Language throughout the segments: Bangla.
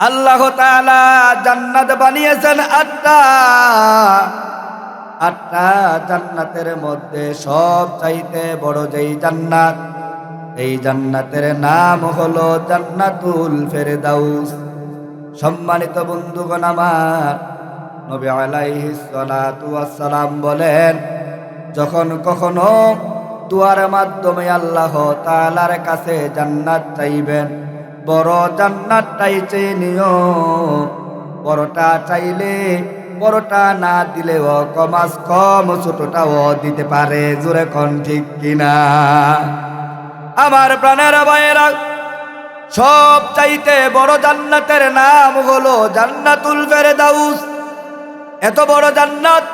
আল্লাহ তাআলা জান্নাত বানিয়েছেন আটটা। আটটা জান্নাতের মধ্যে সব চাইতে বড় যেই জান্নাত, এই জান্নাতের নাম হলো জান্নাতুল ফেরদাউস। সম্মানিত বন্ধুগণ আমার, নবী আলাইহিস সালাতু ওয়াসসালাম বলেন, যখন কখনো দুয়ার মাধ্যমে আল্লাহ তাআলার কাছে জান্নাত চাইবেন বড় জান্নাতটাই চেয়ে নিও। বড়টা চাইলে বড়টা না দিলেও কমাস কম, ছোটটাও দিতে পারে। জোরে কোন ঠিক কিনা? আমার প্রাণের ভাইয়েরা, সব চাইতে বড় জান্নাতের নাম হলো জান্নাতুল ফেরদাউস। এত বড় জান্নাত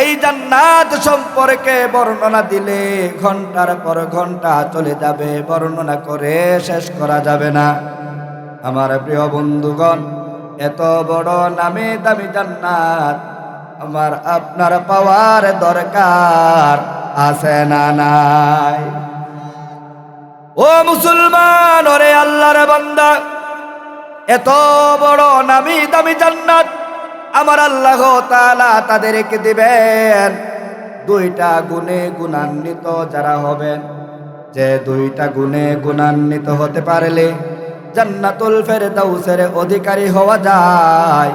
এই জান্নাত সম্পর্কে বর্ণনা দিলে ঘণ্টার পর ঘণ্টা চলে যাবে, বর্ণনা করে শেষ করা যাবে না। আমার প্রিয় বন্ধুগণ, এত বড় নামে দামি জান্নাত আমার আপনার পাওয়ার দরকার আছে না নাই। ও মুসলমান, ওরে আল্লাহর বান্দা, এত বড় নামি দামি জান্নাত আমার আল্লাহ তাআলা তাদেরকে দিবেন। দুইটা গুণে গুণান্বিত যারা হবেন, যে দুইটা গুণে গুণান্বিত হতে পারলে জান্নাতুল ফেরদাউসের অধিকারী হওয়া যায়।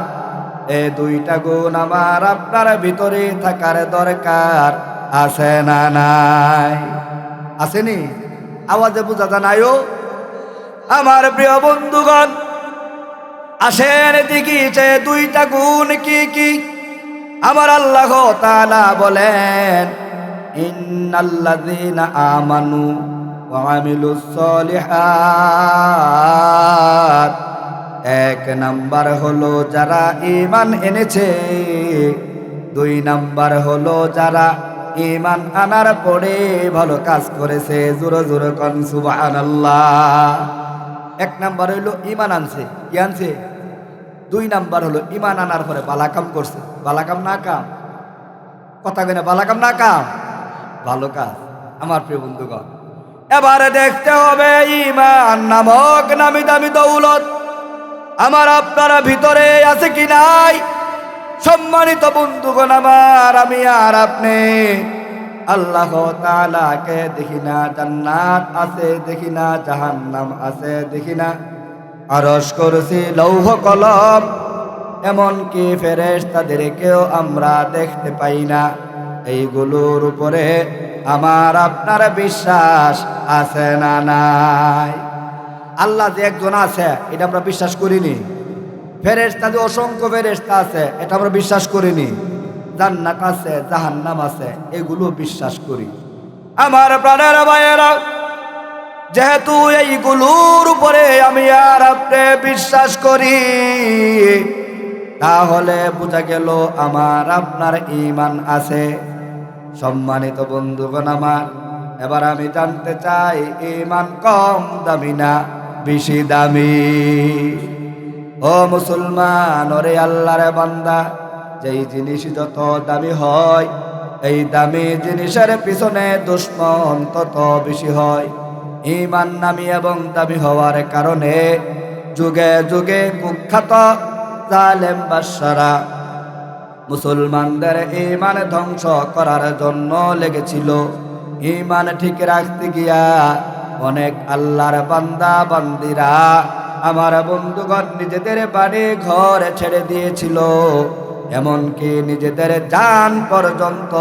এ দুইটা গুণ আমার আপনার ভিতরে থাকার দরকার আছে না নাই? আসেনি? আওয়াজে বোঝা জানায়ও আমার প্রিয় বন্ধুগণ আসেন দেখিছে দুইটা গুণ কি কি? আমার আল্লাহ তাআলা বলেন, ইন্নাল্লাযীনা আমানু এক নাম্বার হলো যারা ইমান এনেছে, দুই নাম্বার হলো যারা ইমান আনার পরে ভালো কাজ করেছে, জোরে জোরে কন সুবহানাল্লাহ। এক নাম্বার হইল ইমান আনছে, কি আনছে? দুই নাম্বার হলো ইমান আনার পরে বালাকাম করছে। বালাকাম না কাম? কথা কেনা বালাকাম না কাম? ভালো কাজ, আমার প্রিয় বন্ধুগণ। এবারে দেখতে হবে ইমান নামক নামি দামি দৌলত। আমার আপনার ভিতরে আছে কি নাই? সম্মানিত বন্ধুগণ আমার, আমি আর আপনি। আল্লাহ তালাকে দেখি না, জান্নাত আছে, দেখি না, জাহান্নাম আছে, দেখি না। আরস করছি লৌহ কলম। এমনকি ফেরেশ তাদেরকেও আমরা দেখতে পাই না। এইগুলোর উপরে আমার আপনার বিশ্বাস আছে না নাই? আল্লাহ যে একজন আছে, এটা আমরা বিশ্বাস করিনি। ফেরেস্তা যে অসংখ্য ফেরেস্তা আছে, এটা আমরা বিশ্বাস করিনি। জান্নাত আছে, জাহান্নাম আছে, এগুলো বিশ্বাস করি। আমার প্রাণের ভাইয়েরা যেহেতু এইগুলোর উপরে আমি আর আপনি বিশ্বাস করি, তাহলে বোঝা গেল আমার আপনার ইমান আছে। সম্মানিত বন্ধুগণ আমার, এবার আমি জানতে চাই ইমান কম দামি না বেশি দামি? ও মুসলমান, ওরে আল্লাহর বান্দা, যেই জিনিস যত দামি হয়, এই দামি জিনিসের পিছনে দুশ্মন তত বেশি হয়। ইমান নামি এবং দামি হওয়ার কারণে যুগে যুগে কুখ্যাত জালেম বাদশারা মুসলমানদের ইমান ধ্বংস করার জন্য লেগেছিল। ইমান ঠিক রাখতে গিয়া অনেক আল্লাহর বান্দা, বান্দিরা আমার বন্ধুগণ নিজেদের বাড়ি, ঘর ছেড়ে দিয়েছিল। এমনকি নিজেদের যান পর্যন্ত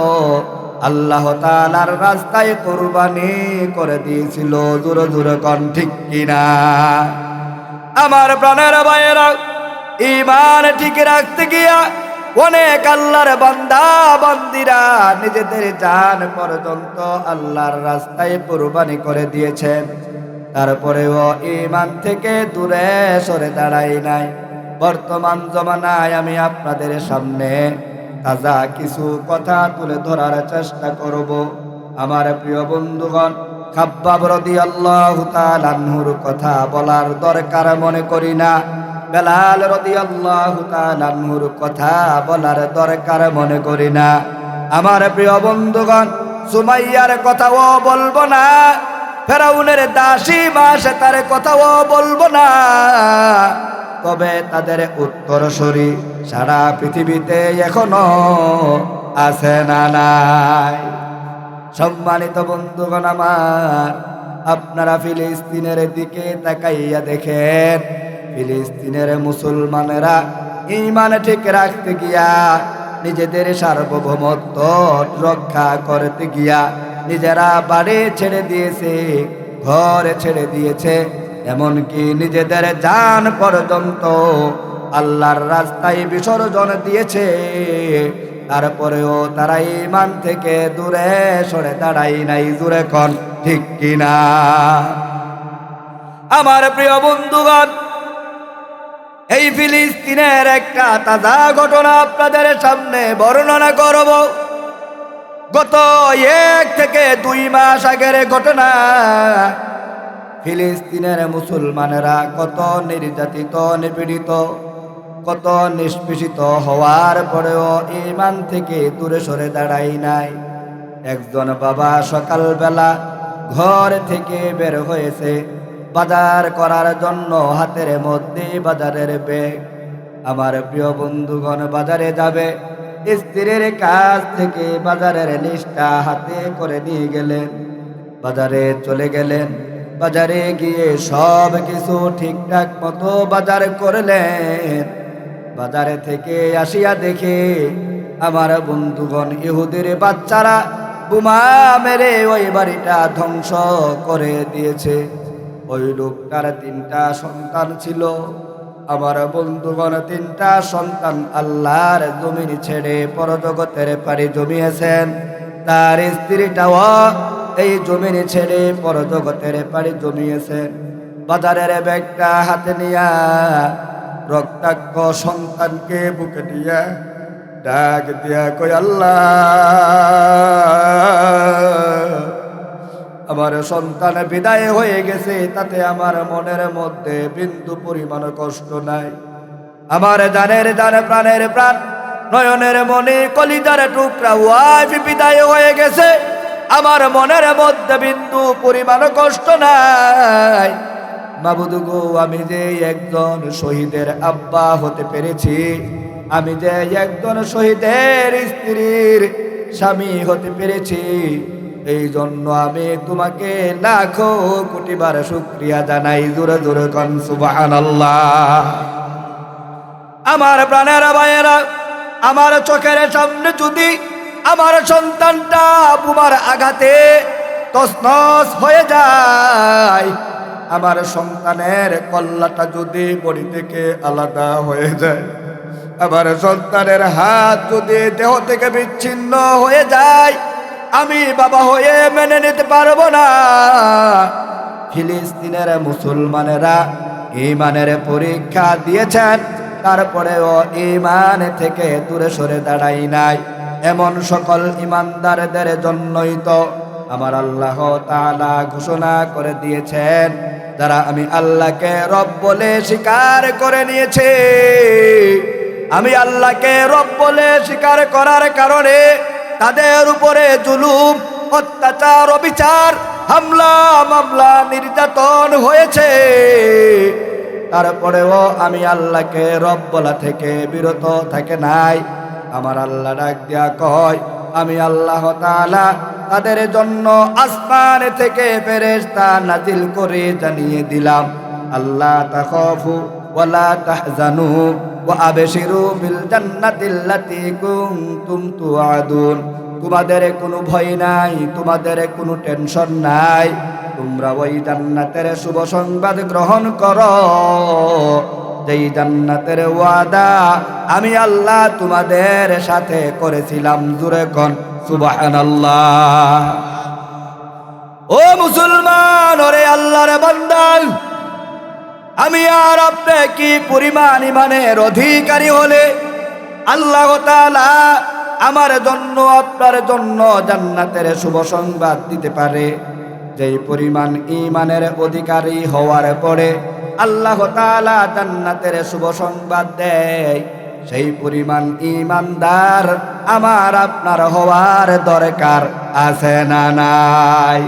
আল্লাহ তালার রাস্তায় কোরবানি করে দিয়েছিল। জোরে জোরে কন, ঠিক কিনা? আমার প্রাণের ভাইয়েরা ইমান ঠিক রাখতে গিয়া অনেক আল্লাহর বান্দা, বান্দিরা নিজেদের জান পর্যন্ত আল্লাহর রাস্তায় কোরবানি করে দিয়েছেন তারপরেও ইমান থেকে দূরে সরে দাঁড়াই নাই। বর্তমান জমানায় আমি আপনাদের সামনে তাজা কিছু কথা তুলে ধরার চেষ্টা করব। আমার প্রিয় বন্ধুগণ, খাব্বাব রদি আল্লাহ তালাহুর কথা বলার দরকার মনে করি না। বেলাল রদি আল্লাহ তালাহুর কথা বলার দরকার মনে করি না। আমার প্রিয় বন্ধুগণ, সুমাইয়ার কথাও বলব না। ফেরাউনের দাসী মাসে তার কথাও বলব না। তবে তাদের উত্তরসূরি? সারা পৃথিবীতে এখনও আছে না নাই। সম্মানিত বন্ধুগণ আমার, আপনারা ফিলিস্তিনের দিকে তাকাইয়া দেখেন। ফিলিস্তিনের মুসলমানেরা ইমান ঠিক রাখতে গিয়া, নিজেদের সার্বভৌমত্ব রক্ষা করতে গিয়া, নিজেরা বাড়ি ছেড়ে দিয়েছে, ঘর ছেড়ে দিয়েছে। এমনকি নিজেদের যান পর্যন্ত আল্লাহর রাস্তায় বিসর্জন দিয়েছে। তারপরেও তারা ইমান থেকে দূরে সরে দাঁড়াই নাই দূরে কন, ঠিক কিনা? আমার প্রিয় বন্ধুগণ, এই ফিলিস্তিনের একটা তাজা ঘটনা আপনাদের সামনে বর্ণনা করব। গত এক থেকে দুই মাস আগের ঘটনা। ফিলিস্তিনের মুসলমানেরা কত নির্যাতিত, নিপীড়িত, কত নিষ্পেষিত হওয়ার পরেও ইমান থেকে দূরে সরে দাঁড়াই নাই। একজন বাবা সকালবেলা ঘর থেকে বের হয়েছে, বাজার করার জন্য হাতের মধ্যে বাজারের ব্যাগ। আমার প্রিয় বন্ধুগণ, বাজারে যাবে, স্ত্রীর কাছ থেকে বাজারের লিস্টটা হাতে করে নিয়ে গেলেন। বাজারে চলে গেলেন বাজারে গিয়ে সব কিছু ঠিকঠাক মতো বাজার করলেন। বাজারে থেকে আসিয়া দেখে আমার বন্ধুগণ ইহুদের বাচ্চারা বোমা মেরে ওই বাড়িটা ধ্বংস করে দিয়েছে। ওই লোকটার তিনটা সন্তান ছিল। আমার বন্ধুগণ তিনটা সন্তান আল্লাহর জমিন ছেড়ে পরজগতের পারি জমিয়েছেন। তার স্ত্রীটাও এই জমিন ছেড়ে পরজগতের পারি জমিয়েছেন বাজারের ব্যাগটা হাতে নিয়া রক্তাক্ষ সন্তানকে বুকে দিয়া ডাক দিয়া কই আল্লাহ, আমার সন্তান বিদায় হয়ে গেছে, তাতে আমার মনের মধ্যে বিন্দু পরিমাণ কষ্ট নাই। আমার জানের জানে, প্রাণের প্রাণ, নয়নের মনে কলিজার টুকরা ওয়াইফ বিদায় হয়ে গেছে। আমার মনের মধ্যে বিন্দু পরিমাণ কষ্ট নাই। মাবুদু গো, আমি যে একজন শহীদের আব্বা হতে পেরেছি, আমি যে একজন শহীদের স্ত্রীর স্বামী হতে পেরেছি এই জন্য আমি তোমাকে লাখো কোটিবার শুক্রিয়া জানাই, জোরে জোরে কন আমার প্রাণের ভাইয়েরা আমার চোখের সামনে যদি আমার সন্তানটা বুমার আঘাতে তসনস হয়ে যায়। আমার সন্তানের কল্লাটা যদি বডি থেকে আলাদা হয়ে যায়, আমার সন্তানের হাত যদি দেহ থেকে বিচ্ছিন্ন হয়ে যায়, আমি বাবা হয়ে মেনে নিতে পারব না। ফিলিস্তিনের মুসলমানেরা ইমানের পরীক্ষা দিয়েছেন, তারপরেও ইমান থেকে দূরে সরে দাঁড়াই নাই। এমন সকল ইমানদারদের জন্যই তো আমার আল্লাহ তালা ঘোষণা করে দিয়েছেন, যারা আমি আল্লাহকে রব বলে স্বীকার করে নিয়েছে। আমি আল্লাহকে রব বলে স্বীকার করার কারণে তাদের উপরে জুলুম, অত্যাচার, অবিচার, হামলা, মামলা, নির্যাতন হয়েছে। তারপরেও আমি আল্লাহকে রব বলা থেকে বিরত থাকে নাই। আমার আল্লাহ ডাক দিয়া কয়, আমি আল্লাহ তালা তাদের জন্য আসমান থেকে ফেরেশতা নাজিল করে জানিয়ে দিলাম আল্লাহ তাখাফু ওয়ালা তাহজানু ওয়া আবশিরু বিল জান্নাতিল্লাতী কুনতুম তুআদুন। তোমাদের কোনো ভয় নাই, তোমাদের কোনো টেনশন নাই, তোমরা ওই জান্নাতের শুভ সংবাদ গ্রহণ করো। যেই জান্নাতের ওয়াদা আমি আল্লাহ তোমাদের সাথে করেছিলাম, জুরে কন, সুবহানাল্লাহ। ও মুসলমান, ওরে আল্লাহর বান্দাল আমি আর আপনি কি পরিমাণ ইমানের অধিকারী হলে? আল্লাহ তাআলা আমার জন্য, আপনার জন্য জান্নাতের শুভ সংবাদ দিতে পারে। যেই পরিমাণ ইমানের অধিকারী হওয়ার পরে আল্লাহ তাআলা জান্নাতের শুভ সংবাদ দেয়। সেই পরিমাণ ইমানদার আমার আপনার হওয়ার দরকার আছে না নাই?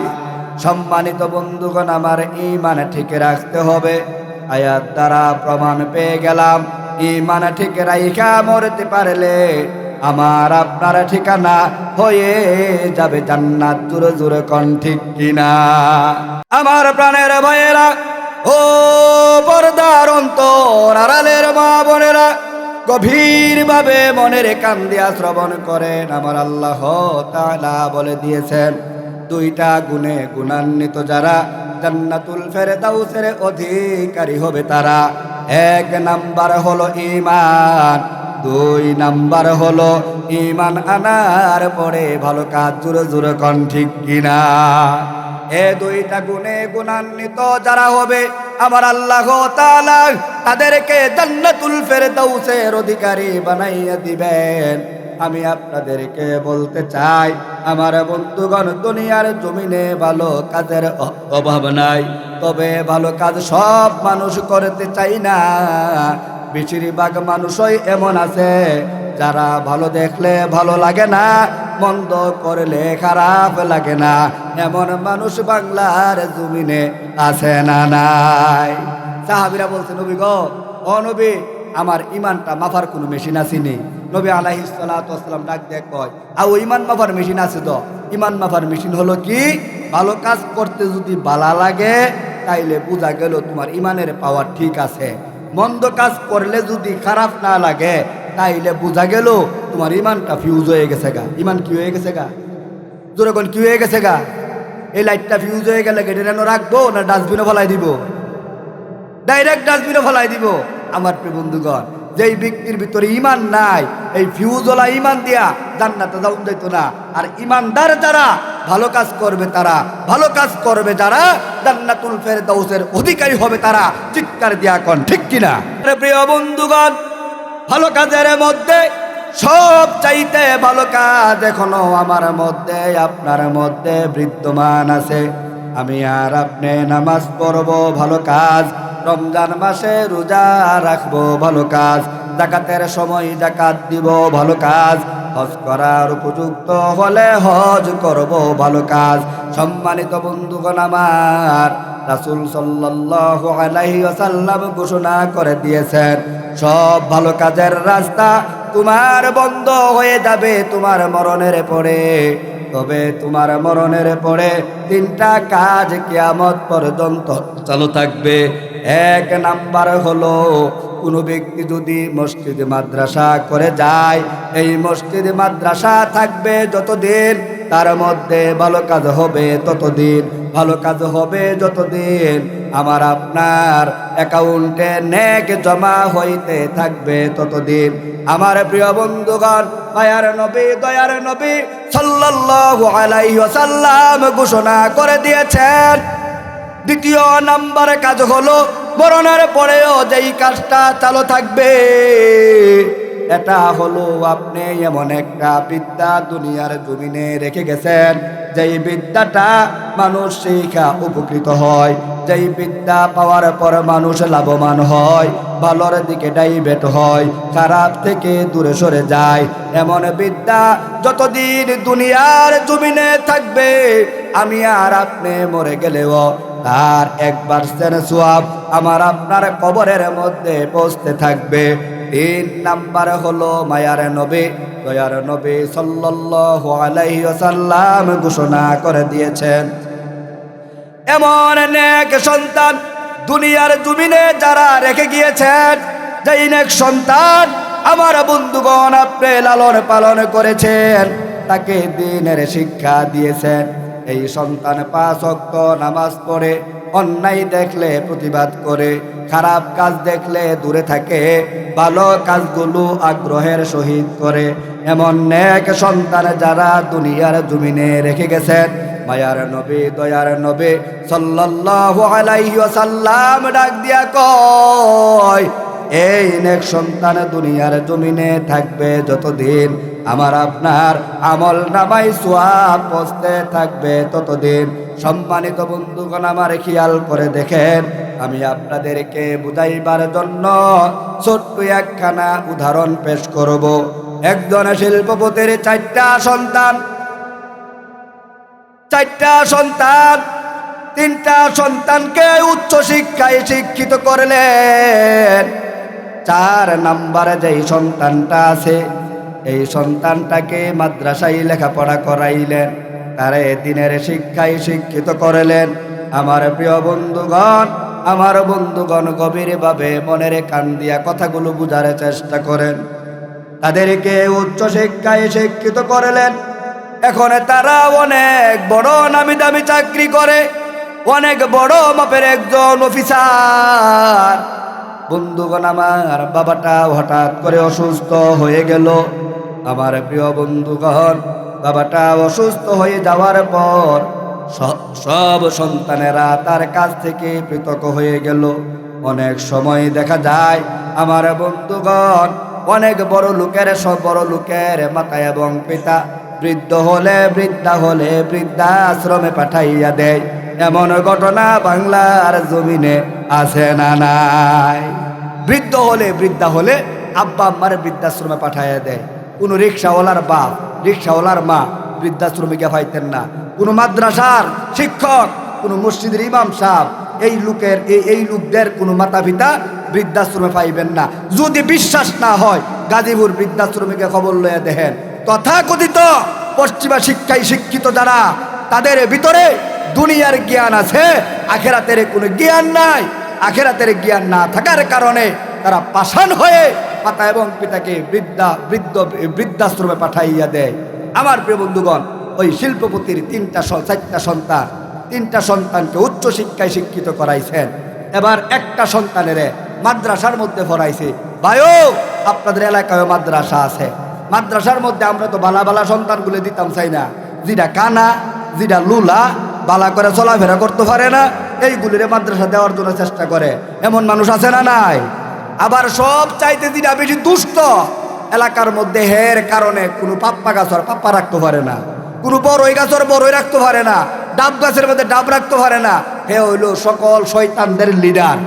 সম্মানিত বন্ধুগণ, আমার ইমান ঠিক রাখতে হবে। আয়াত দ্বারা প্রমাণ পেয়ে গেলাম ইমান ঠিক রাইখা মরতে পারলে আমার আপনার ঠিকানা হয়ে যাবে জান্নাত জুড়ে জুড়ে কন ঠিক কিনা। আমার প্রাণের ভাইয়েরা ও পর্দার অন্তর, আড়ালের মা বোনেরা গভীর ভাবে মনের কান দিয়া শ্রবণ করেন। আমার আল্লাহ তালা বলে দিয়েছেন, দুইটা গুণে গুণান্বিত যারা জান্নাতুল ফেরদাউসের অধিকারী হবে তারা। এক নাম্বার হলো ইমান দুই নাম্বার হলো ইমান আনার পরে ভালো কাজ জুড়ে জুড়ে কন ঠিক কিনা। এ দুইটা গুণে গুণান্বিত যারা হবে, আমার আল্লাহ তাআলা তাদেরকে জান্নাতুল ফেরদাউসের অধিকারী বানাইয়া দিবেন। আমি আপনাদেরকে বলতে চাই, আমার বন্ধুগণ, দুনিয়ার জমিনে ভালো কাজের অভাব নাই, তবে ভালো কাজ সব মানুষ করতে চাই না। বেশিরভাগ মানুষই এমন আছে, যারা ভালো দেখলে ভালো লাগে না মন্দ করলে খারাপ লাগে না। এমন মানুষ বাংলার জমিনে আছে না নাই। সাহাবিরা বলছে নবী গো, ও নবী, আমার ইমানটা মাফার কোনো মেশিন আসেনি নবী আলাহি সালাম ডাক দেখ কয় আর ইমান মাফার মেশিন আছে তো? ইমান মাফার মেশিন হলো কি? ভালো কাজ করতে যদি বালা লাগে, তাইলে বোঝা গেল তোমার ইমানের পাওয়ার ঠিক আছে। মন্দ কাজ করলে যদি খারাপ না লাগে তাইলে বোঝা গেল তোমার ইমানটা ফিউজ হয়ে গেছে গা। ইমান কি হয়ে গেছে গা? জোরে কোন, কি হয়ে গেছে গা? এই লাইটটা ফিউজ হয়ে গেলে গেটে রাখব না ডাস্টবিনে ফলাই দিব? ডাইরেক্ট ডাস্টবিনে ফলাই দিব? আমার প্রিয় বন্ধুগণ, যেই ব্যক্তির ভিতরে ইমান নাই, এই ফিউজওয়ালা ইমান দিয়া জান্নাতে যাউন যাইত না। আর ইমানদার যারা, ভালো কাজ করবে তারা, ভালো কাজ করবে যারা, জান্নাতুল ফেরদাউসের অধিকারী হবে তারা। চিৎকার দিয়া কন, ঠিক কিনা? প্রিয় বন্ধুগণ ভালো কাজের মধ্যে, সব চাইতে ভালো কাজ এখনও আমার মধ্যে, আপনার মধ্যে বিদ্যমান আছে। আমি আর আপনি নামাজ পড়ব, ভালো কাজ। রমজান মাসে রোজা রাখব, ভালো কাজ। জাকাতের সময় জাকাত দিব, ভালো কাজ। হজ করার উপযুক্ত হলে হজ করব, ভালো কাজ। সম্মানিত বন্ধুগণ আমার রাসূল সাল্লাল্লাহু আলাইহি ওয়াসাল্লাম ঘোষণা করে দিয়েছেন, সব ভালো কাজের রাস্তা তোমার বন্ধ হয়ে যাবে, তোমার মরণের পরে। তবে তোমার মরণের পরে তিনটা কাজ কেয়ামত পর্যন্ত চালু থাকবে। এক নাম্বার হলো কোনো ব্যক্তি যদি মসজিদ মাদ্রাসা করে যায়, এই মসজিদ মাদ্রাসা থাকবে যতদিন তার মধ্যে ভালো কাজ হবে ততদিন, ভালো কাজ হবে যতদিন আমার আপনার অ্যাকাউন্টে নেক জমা হইতে থাকবে ততদিন। আমার প্রিয় বন্ধুগণ, দয়ার নবী দয়ার নবী সাল্লাল্লাহু ওয়াসাল্লাম ঘোষণা করে দিয়েছেন। দ্বিতীয় নাম্বার কাজ হলো মরণের পরেও যেই কাজটা চালু থাকবে, এটা হলো আপনি এমন একটা বিদ্যা দুনিয়ার জমিনে রেখে গেছেন, যেই বিদ্যাটা মানুষ শিখা উপকৃত হয়, যেই বিদ্যা পাওয়ার পর মানুষ লাভবান হয়, ভালোর দিকে ডাইভেট হয়, খারাপ থেকে দূরে সরে যায়। এমন বিদ্যা যতদিন দুনিয়ার জমিনে থাকবে আমি আর আপনি মরে গেলেও তার একবার সোয়াব আমার আপনার কবরের মধ্যে পৌঁছতে থাকবে। তিন নাম্বার হলো মায়ার নবী। দয়ার নবী সাল্লাল্লাহু আলাইহি ঘোষণা করে দিয়েছেন। এমন নেক সন্তান দুনিয়ার জমিনে যারা রেখে গিয়েছেন, যেই নেক সন্তান আমার বন্ধুগণ আপনি লালন পালন করেছেন, তাকে দিনের শিক্ষা দিয়েছেন। এই সন্তান পাঁচ অক্ত নামাজ পড়ে, অন্যায় দেখলে প্রতিবাদ করে, খারাপ কাজ দেখলে দূরে থাকে, ভালো কাজগুলো আগ্রহের সহিত করে। এমন নেক সন্তান যারা দুনিয়ার জমিনে রেখে গেছেন, মায়ার নবী, দয়ার নবী, সাল্লাল্লাহু আলাইহি ওয়াসাল্লাম ডাক দিয়া কয় এই নেক সন্তান দুনিয়ার জমিনে থাকবে যতদিন আমার আপনার আমল নামাই সোয়াব পৌঁছতে থাকবে ততদিন। সম্মানিত বন্ধুগণ, আমার খেয়াল করে দেখেন, আমি আপনাদেরকে বুঝাইবার জন্য ছোট্ট একখানা উদাহরণ পেশ করব। একজন শিল্পপতির চারটা সন্তান চারটা সন্তান, তিনটা সন্তানকে উচ্চ শিক্ষায় শিক্ষিত করলেন। চার নাম্বারে যেই সন্তানটা আছে, এই সন্তানটাকে মাদ্রাসায় লেখাপড়া করাইলেন, তারে দিনের শিক্ষায় শিক্ষিত করলেন। আমার প্রিয় বন্ধুগণ, আমার বন্ধুগণ গভীরভাবে মনের কান দিয়া কথাগুলো বুঝার চেষ্টা করেন। তাদেরকে উচ্চ শিক্ষায় শিক্ষিত করলেন। এখন তারা অনেক বড় নামি দামি চাকরি করে, অনেক বড় মাপের একজন অফিসার বন্ধুগণ আমার বাবাটা হঠাৎ করে অসুস্থ হয়ে গেল। আমার প্রিয় বন্ধুগণ, বাবাটা অসুস্থ হয়ে যাওয়ার পর সব সন্তানেরা তার কাছ থেকে পৃথক হয়ে গেল। অনেক সময় দেখা যায়, আমার বন্ধুগণ অনেক বড় লোকের সব বড় লোকের মাতা এবং পিতা বৃদ্ধ হলে বৃদ্ধা হলে বৃদ্ধা আশ্রমে পাঠাইয়া দেয়। এমন ঘটনা বাংলার জমিনে আছে না নাই। বৃদ্ধ হলে বৃদ্ধা হলে আব্বা আম্মার বৃদ্ধাশ্রমে পাঠাইয়া দেয়। কোনো রিক্সাওয়ালার বাপ, রিক্সাওয়ালার মা বৃদ্ধাশ্রমে গিয়ে পাইতেন না। কোনো মাদ্রাসার শিক্ষক, কোনো মসজিদের ইমাম সাহেব এই লোকের, এই এই লোকদের কোনো মাতা পিতা বৃদ্ধাশ্রমে পাইবেন না। যদি বিশ্বাস না হয়, গাজীপুর বৃদ্ধাশ্রমে গিয়ে খবর লইয়া দেখেন। তথাকথিত পশ্চিমা শিক্ষায় শিক্ষিত যারা, তাদের ভিতরে দুনিয়ার জ্ঞান আছে, আখেরাতের কোনো জ্ঞান নাই। আখেরাতের জ্ঞান না থাকার কারণে তারা পাষাণ হয়ে মাতা এবং পিতাকে বৃদ্ধা, বৃদ্ধ, বৃদ্ধাশ্রমে পাঠাইয়া দেয়। আমার প্রিয় বন্ধুগণ, ওই শিল্পপতির তিনটা চারটা সন্তান, তিনটা সন্তানকে উচ্চ শিক্ষায় শিক্ষিত করাইছেন। এবার একটা সন্তানের মাদ্রাসার মধ্যে ভরাইছে। ভাইও, আপনাদের এলাকায় মাদ্রাসা আছে। মাদ্রাসার মধ্যে আমরা তো বালা বালা সন্তানগুলো দিতাম, চাই না। যেটা কানা, যেটা লুলা বালা করে চলাফেরা করতে পারে না, এইগুলিরে মাদ্রাসা দেওয়ার জন্য চেষ্টা করে। এমন মানুষ আছে না নাই? আবার সব চাইতে যেটা বেশি দুষ্ট, এলাকার মধ্যে হের কারণে কোনো পাপ্পা গাছর পাপ্পা রাখতে পারে না, কোনো বড়ই গাছর বড়ই রাখতে পারে না, ডাব গাছের মধ্যে ডাব রাখতে পারে না। হে হইল সকল শৈতানদের লিডার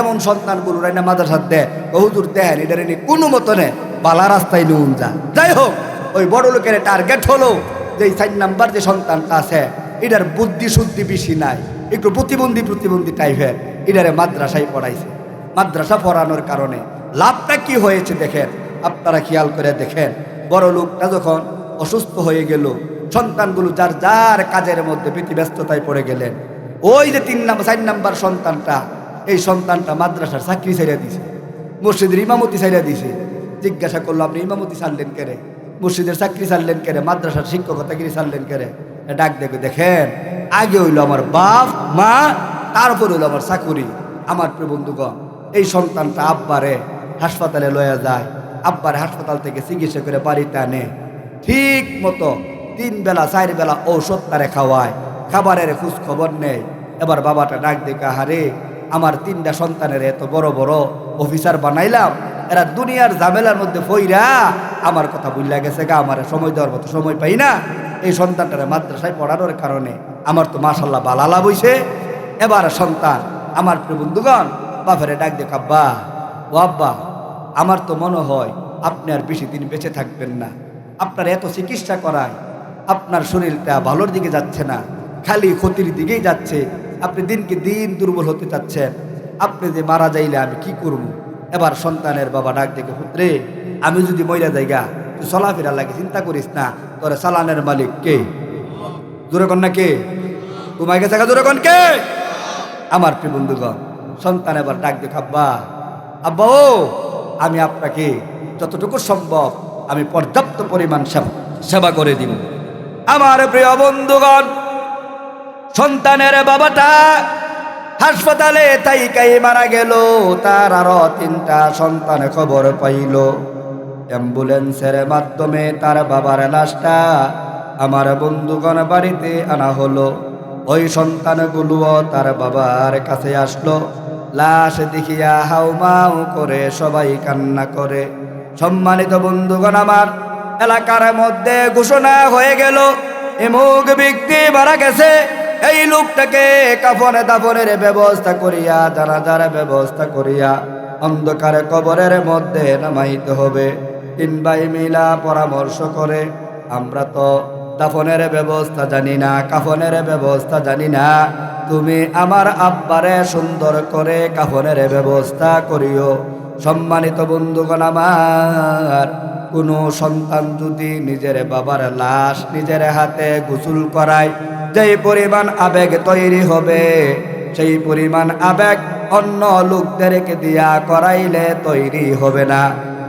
এমন সন্তান সন্তানগুলো রাইনা মাদ্রাসার দে। বহুদূর দেন এটা নি, কোনো মতনে বালা রাস্তায় নুন যা। যাই হোক, ওই বড় লোকের টার্গেট হলো যে চার নাম্বার যে সন্তানটা আছে এটার বুদ্ধি শুদ্ধি বেশি নাই। একটু প্রতিবন্ধী প্রতিবন্ধী টাইপের এটারে মাদ্রাসায় পড়াইছে। মাদ্রাসা পড়ানোর কারণে লাভটা কি হয়েছে দেখেন? আপনারা খেয়াল করে দেখেন, বড় লোকটা যখন অসুস্থ হয়ে গেল, সন্তানগুলো যার যার কাজের মধ্যে প্রীতি ব্যস্ততায় পড়ে গেলেন, ওই যে তিন নাম্বার চার নাম্বার সন্তানটা, এই সন্তানটা মাদ্রাসার চাকরি ছেড়ে দিছে, মসজিদের ইমামতি ছেড়ে দিছে। জিজ্ঞাসা করল, আপনি ইমামতি ছাড়লেন কেড়ে মসজিদের চাকরি ছাড়লেন কেড়ে মাদ্রাসার শিক্ষকতাগিরি ছাড়লেন কেড়ে ডাক দেখে দেখেন, আগে হইল আমার বাপ, মা, তারপর হইল আমার চাকুরি, আমার বন্ধুগণ, এই সন্তানটা আব্বারে হাসপাতালে লয়া যায়, আব্বার হাসপাতাল থেকে চিকিৎসা করে বাড়িতে আনে। ঠিক মতো তিন বেলা, চার বেলা ঔষধ তারে খাওয়ায়, খাবারের খোঁজ খবর নেই এবার বাবাটা ডাক দেখে হারে আমার তিনটা সন্তানের এত বড় বড় অফিসার বানাইলাম, এরা দুনিয়ার ঝামেলার মধ্যে ফইরা আমার কথা বুঝলা গেছে গা, আমার সময় দেওয়ার মতো সময় পাই না। এই সন্তানটারে মাদ্রাসায় পড়ানোর কারণে আমার তো মাসাল্লাহ বালা লাভ হইছে। এবার সন্তান, আমার প্রিয় বন্ধুগণ, বাপেরে ডাক দেখ আব্বা, ও আব্বা, আমার তো মনে হয় আপনি আর বেশি দিন বেঁচে থাকবেন না। আপনার এত চিকিৎসা করায়, আপনার শরীরটা ভালোর দিকে যাচ্ছে না, খালি ক্ষতির দিকেই যাচ্ছে। আপনি দিনকে দিন দুর্বল হতে চাচ্ছেন। আপনি যে মারা যাইলে আমি কি করব? এবার সন্তানের বাবা ডাক দেখে পুত্রে, আমি যদি মহিলা জায়গা তুই চলাফেরা লাগে, চিন্তা করিস না। তোর সালানের মালিক কে? জোরে না কে? তোমার কাছে জোরে কন কে? আমার প্রিয় বন্ধুগণ, সন্তান এবার ডাক দেখ আব্বা আব্বা ও, আমি আপনাকে যতটুকু সম্ভব আমি পর্যাপ্ত পরিমাণ সেবা করে দিব। আমার প্রিয় বন্ধুগণ, সন্তানের বাবাটা হাসপাতালে তাই কাই মারা গেল, তার আরও তিনটা সন্তান খবর পাইল। অ্যাম্বুলেন্সের মাধ্যমে তার বাবার লাশটা আমার বন্ধুগণ বাড়িতে আনা হলো। ওই সন্তানগুলোও তার বাবার কাছে আসলো। লাশ দেখিয়া হাউমাউ করে সবাই কান্না করে। সম্মানিত বন্ধুগণ আমার, এলাকার মধ্যে ঘোষণা হয়ে গেল এমুক ব্যক্তি মারা গেছে। এই লোকটাকে কাফনে দাফনের ব্যবস্থা করিয়া, জানাজার ব্যবস্থা করিয়া অন্ধকার কবরের মধ্যে নামাইতে হবে। তিন ভাই মিলা পরামর্শ করে, আমরা তো দাফনের ব্যবস্থা জানি না, কাফনের ব্যবস্থা জানি না। তুমি আমার আব্বারে সুন্দর করে কাফনের ব্যবস্থা করিও। সম্মানিত বন্ধুগণ আমার, কোনো সন্তান যদি নিজের বাবার লাশ নিজের হাতে গোসল করায়, যেই পরিমাণ আবেগ তৈরি হবে, সেই পরিমাণ আবেগ অন্য লোকদেরকে দিয়া করাইলে তৈরি হবে না।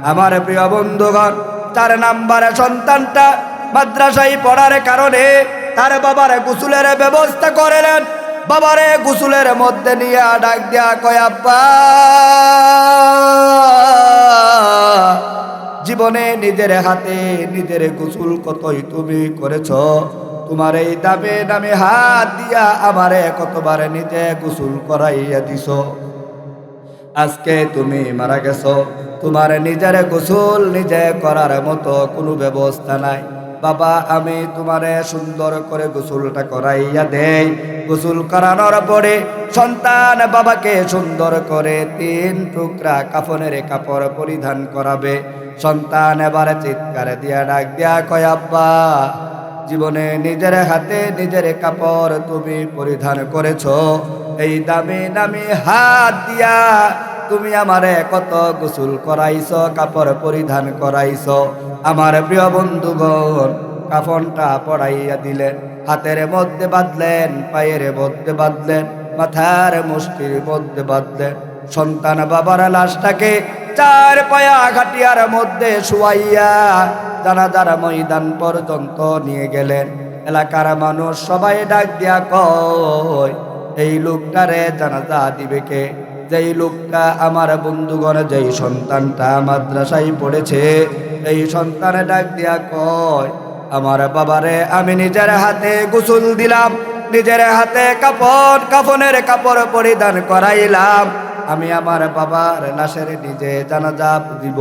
আমার প্রিয় বন্ধুগণ, তার নাম্বারে সন্তানটা মাদ্রাসায় পড়ার কারণে তার বাবার গোসলের ব্যবস্থা করেলেন। বাবারে গোসলের মধ্যে নিয়ে ডাক দিয়া কয়, আব্বা, জীবনে নিজের হাতে নিজের গোসল কতই তুমি করেছ? তোমার এই দামে দামে হাত দিয়া আমারে কতবার নিজে গোসল করাইয়া দিছ? আজকে তুমি মারা গেছো। তোমার নিজের গোসল নিজে করার মতো কোনো ব্যবস্থা নাই। বাবা, আমি তোমারে সুন্দর করে গোসলটা করাইয়া দেই। গোসল করানোর পরে সন্তান বাবাকে সুন্দর করে তিন টুকরা কাফনের কাপড় পরিধান করাবে। সন্তান এবার চিৎকার দিয়া ডাক দিয়া কয়, আব্বা, জীবনে নিজের হাতে নিজের কাপড় তুমি পরিধান করেছ। এই দামি দামি হাত দিয়া তুমি আমারে কত গোসল করাইছ, কাপড় পরিধান করাইছ। আমার প্রিয় বন্ধুগণ, কাফনটা পড়াইয়া দিলেন, হাতের মধ্যে বাঁধলেন, পায়ের মধ্যে বাঁধলেন, মাথার মুষ্টির মধ্যে বাঁধলেন। সন্তান বাবার লাশটাকে চার পায়া ঘাটিয়ার মধ্যে শুয়াইয়া জানাজার ময়দান পর্যন্ত নিয়ে গেলেন। এলাকার মানুষ সবাই ডাক দিয়া কয়, এই লোকটারে জানাজা দিবে কে? যেই লোকটা আমার বন্ধুগণ, যেই সন্তানটা মাদ্রাসায় পড়েছে, এই সন্তানে ডাক দিয়া কয়, আমার বাবারে, আমি নিজের হাতে গোসল দিলাম, নিজের হাতে কাপড়, কাফনের কাপড় পরিধান করাইলাম। আমি আমার বাবার লাশের নিজে জানাজা দিব।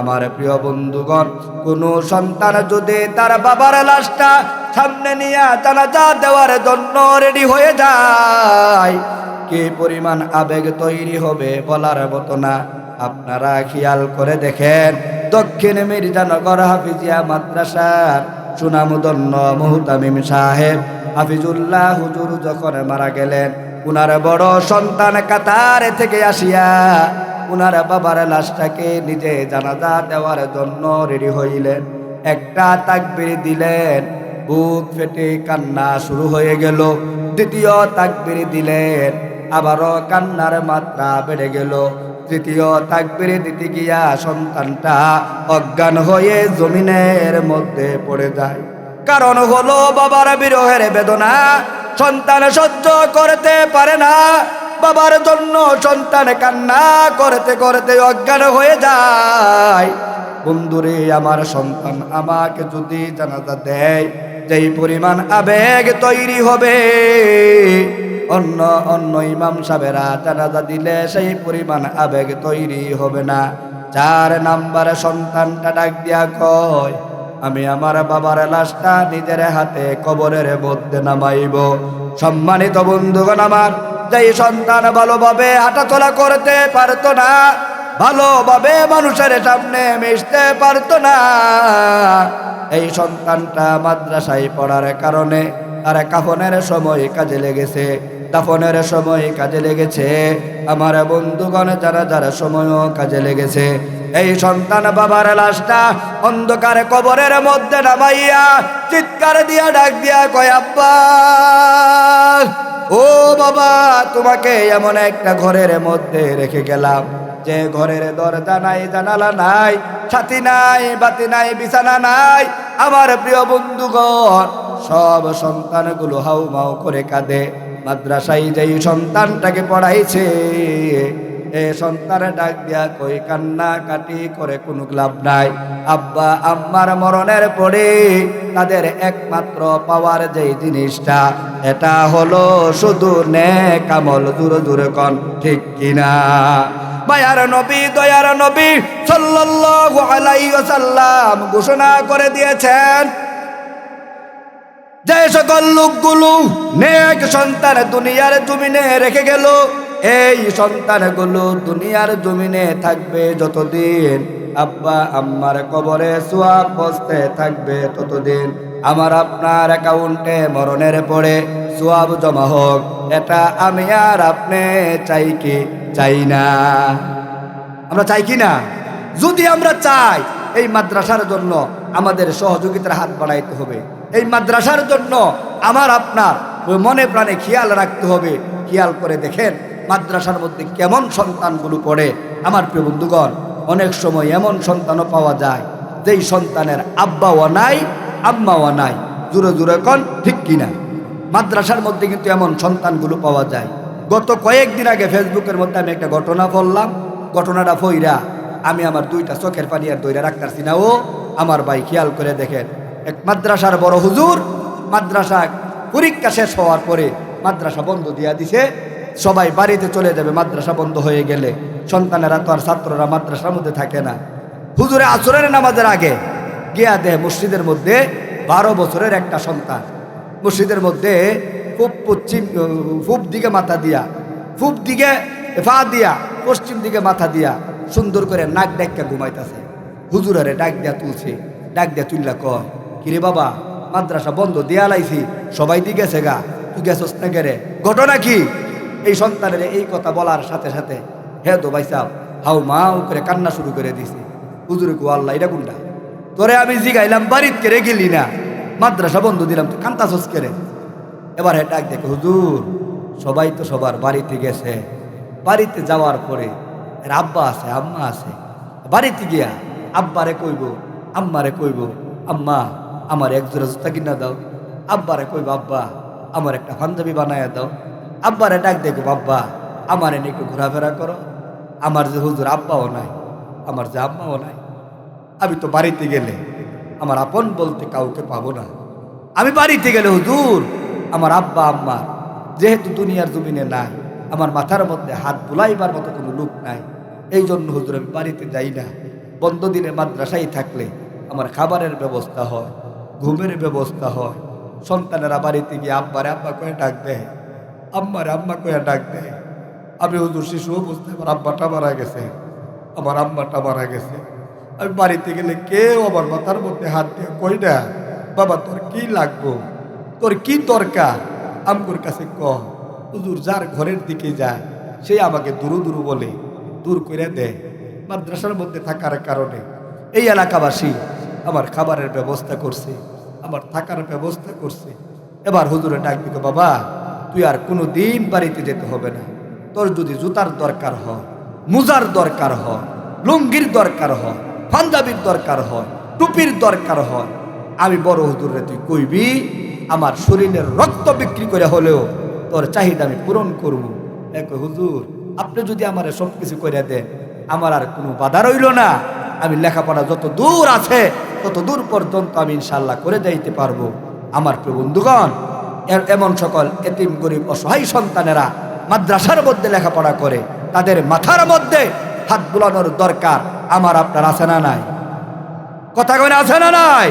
আমার প্রিয় বন্ধুগণ, কোন সন্তান যদি তার বাবার লাশটা সামনে নিয়ে জানাজা দেওয়ার জন্য রেডি হয়ে যায় কি পরিমাণ আবেগ তৈরি হবে বলার মতো না। আপনারা খেয়াল করে দেখেন, দক্ষিণ মির্জানগর হাফিজিয়া মাদ্রাসার সুনামুদন্য মুহতামিম সাহেব হাফিজুল্লাহ হুজুর যখন মারা গেলেন, উনার বড় সন্তান কাতার থেকে আসিয়া উনার বাবার লাশটাকে নিজে জানাজা দেওয়ার জন্য রেডি হইলেন। একটা তাকবির দিলেন, বুক ফেটে কান্না শুরু হয়ে গেল। দ্বিতীয় তাকবির দিলেন আবারও কান্নার মাত্রা বেড়ে গেল। তৃতীয় তাকবির দিতে গিয়া সন্তানটা অজ্ঞান হয়ে জমিনের মধ্যে পড়ে যায়। কারণ হলো বাবার বিরহের বেদনা। সন্তান সহ্য করতে পারে না। বাবার জন্য সন্তান কান্না করতে করতে অজ্ঞান হয়ে যায়। বন্ধুরে, আমার সন্তান আমাকে যদি জানাজা দেয় যেই পরিমাণ আবেগ তৈরি হবে, অন্য অন্য ইমাম সাহেবেরা জানাজা দিলে সেই পরিমাণ আবেগ তৈরি হবে না। চার নাম্বার সন্তানটা ডাক দিয়া কয়, আমি আমার বাবার লাশটা নিজের হাতে কবরের মধ্যে নামাইব। সম্মানিত বন্ধুগণ আমার, যেই সন্তান ভালোভাবে হাঁটাচলা করতে পারতো না, ভালোভাবে মানুষের সামনে মিশতে পারতো না এই সন্তানটা মাদ্রাসায় পড়ার কারণে তার কাফনের সময় কাজে লেগেছে। দাফনের সময় কাজে লেগেছে। আমার বন্ধুগণ, যারা যারা সময়ও কাজে লেগেছে। এই সন্তান বাবার লাশটা অন্ধকার কবরের মধ্যে নামাইয়া চিৎকার দিয়া ডাক দিয়া কয়, আব্বা, ও বাবা, তোমাকে এমন একটা ঘরের মধ্যে রেখে গেলাম। যে ঘরের দরজা নাই, জানালা নাই, ছাতি নাই, বাতি নাই, বিছানা নাই, আমার প্রিয় বন্ধুগণ, সব সন্তানগুলো হাউ মাউ করে কাঁদে। মাদ্রাসায় যেই সন্তানটাকে পড়াইছে, এ সন্তান ডাক দিয়া কই, কান্না কাটি করে কোনো লাভ নাই। আব্বা, আম্মার মরণের পরে তাদের একমাত্র পাওয়ার যেই জিনিসটা, এটা হলো শুধু নে কামল দূরে দূরে কন ঠিক কিনা? মায়ার নবী, দয়ার নবী সাল্লাল্লাহু আলাইহি ওয়াসাল্লাম ঘোষণা করে দিয়েছেন যে সকল লোকগুলো নেক সন্তান দুনিয়ার জমিনে রেখে গেল, এই সন্তানগুলো দুনিয়ার জমিনে থাকবে যতদিন আব্বা আম্মার কবরে সোয়াব বসতে থাকবে ততদিন। আমার আপনার অ্যাকাউন্টে মরণের পরে সোয়াব জমা হোক, এটা আমি আর আপনি চাই কি? চাই না। আমরা চাই কি না? যদি আমরা চাই, এই মাদ্রাসার জন্য আমাদের সহযোগিতার হাত বাড়াইতে হবে। এই মাদ্রাসার জন্য আমার, আপনার মনে প্রাণে খেয়াল রাখতে হবে। খেয়াল করে দেখেন, মাদ্রাসার মধ্যে কেমন সন্তানগুলো পড়ে। আমার প্রিয় বন্ধুগণ, অনেক সময় এমন সন্তানও পাওয়া যায়, যেই সন্তানের আব্বাও নাই, আম্মাও নাই। জুড়ে জুড়ে কন, ঠিক কিনা? মাদ্রাসার মধ্যে কিন্তু এমন সন্তানগুলো পাওয়া যায়। গত কয়েকদিন আগে ফেসবুকের মধ্যে আমি একটা ঘটনা বললাম। ঘটনাটা ফইরা আমি আমার দুইটা চোখের পানি আর দইরা রাখতেছি না, ও আমার ভাই খেয়াল করে দেখেন। এক মাদ্রাসার বড় হুজুর, মাদ্রাসা পরীক্ষা শেষ হওয়ার পরে মাদ্রাসা বন্ধ দিয়া দিছে। সবাই বাড়িতে চলে যাবে, মাদ্রাসা বন্ধ হয়ে গেলে। সন্তানেরা তো আর ছাত্ররা মাদ্রাসার মধ্যে থাকে না। হুজুরে আসরের নামাজের আগে গিয়া দেহ মসজিদের মধ্যে বারো বছরের একটা সন্তান। মসজিদের মধ্যে খুব পশ্চিম পূব দিকে মাথা দিয়া পূব দিকে ফা দিয়া, পশ্চিম দিকে মাথা দিয়া সুন্দর করে নাক ডাক্কা ঘুমাইতেছে। হুজুরারে ডাক দিয়া তুলছে, ডাক দিয়া তুললা কয় কিরে বাবা, মাদ্রাসা বন্ধ দেয়া লাইছি, সবাই দি গেছে গা, তুই গেছস না গেরে ঘটনা কি? এই সন্তানের এই কথা বলার সাথে সাথে, হে তো ভাই সাহ হাউ মাউ করে কান্না শুরু করে দিছে। হুজুরে কো, আল্লাহ, এটা কোনটা? তোরে আমি জিগাইলাম, বাড়িতে কেড়ে গেলি না? মাদ্রাসা বন্ধ দিলাম তুই কান্তাছস কেড়ে এবার হে ডাক দেখে, হুজুর, সবাই তো সবার বাড়িতে গেছে। বাড়িতে যাওয়ার পরে আব্বা আছে, আম্মা আছে। বাড়িতে গিয়া? আব্বারে কইব, আম্মারে কইব, আম্মা, আমার এক জোড়া জুতা কিনা দাও। আব্বারে কইব, আব্বা, আমার একটা পাঞ্জাবি বানায় দাও। আব্বারে ডাক দেখো আব্বা আমার এনে একটু ঘোরাফেরা করো। আমার যে হুজুর আব্বাও নাই, আমার যে আম্মাও নাই। আমি তো বাড়িতে গেলে আমার আপন বলতে কাউকে পাবো না। আমি বাড়িতে গেলে হুজুর, আমার আব্বা, আম্মা, যেহেতু দুনিয়ার জমিনে নাই, আমার মাথার মধ্যে হাত বুলাইবার মতো কোনো লোক নাই এই জন্য হুজুর আমি বাড়িতে যাই না। বন্ধ দিনে মাদ্রাসায় থাকলে আমার খাবারের ব্যবস্থা হয়, ঘুমের ব্যবস্থা হয়, সন্তানেরা বাড়িতে গিয়ে আব্বারে আব্বা কয়ে ডাক দেয়, আম্মারে আম্মা কয়ে ডাক দেয়। আমি হুজুর শিশু বুঝতে আমার আব্বাটা মারা গেছে, আমার আম্মাটা মারা গেছে। আমি বাড়িতে গেলে কেউ আমার মাথার মধ্যে হাত দিয়ে কই না, বাবা, তোর কি লাগবো? তোর কি দরকার? আমগুর কাছে ক, হুজুর, যার ঘরের দিকে যায়, সে আমাকে দুরু দুরু বলে, দূর করে দেয় মাদ্রাসার মধ্যে থাকার কারণে। এই এলাকাবাসী আমার খাবারের ব্যবস্থা করছে, আমার থাকার ব্যবস্থা করছে। এবার হুজুরে ডাক দিকে বাবা, তুই আর কোনো দিন বাড়িতে যেতে হবে না। তোর যদি জুতার দরকার হয়, মুজার দরকার হয়, লুঙ্গির দরকার হয় পাঞ্জাবির দরকার হয়, টুপির দরকার হয়। আমি বড় হুজুরে তুই কইবি, আমার শরীরের রক্ত বিক্রি করে হলেও তোর চাহিদা আমি পূরণ করব। এক হুজুর, আপনি যদি আমার সব কিছু করে দেন, আমার আর কোনো বাধা রইল না। আমি লেখাপড়া যত দূর আছে, তত দূর পর্যন্ত আমি ইনশাল্লাহ করে যাইতে পারব। আমার প্রিয় বন্ধুগণ এর- এমন সকল এতিম, গরিব, অসহায় সন্তানেরা মাদ্রাসার মধ্যে লেখাপড়া করে, তাদের মাথার মধ্যে হাত বুলানোর দরকার। আমার আপনার আছে না নাই? কথা কেন আছে না নাই?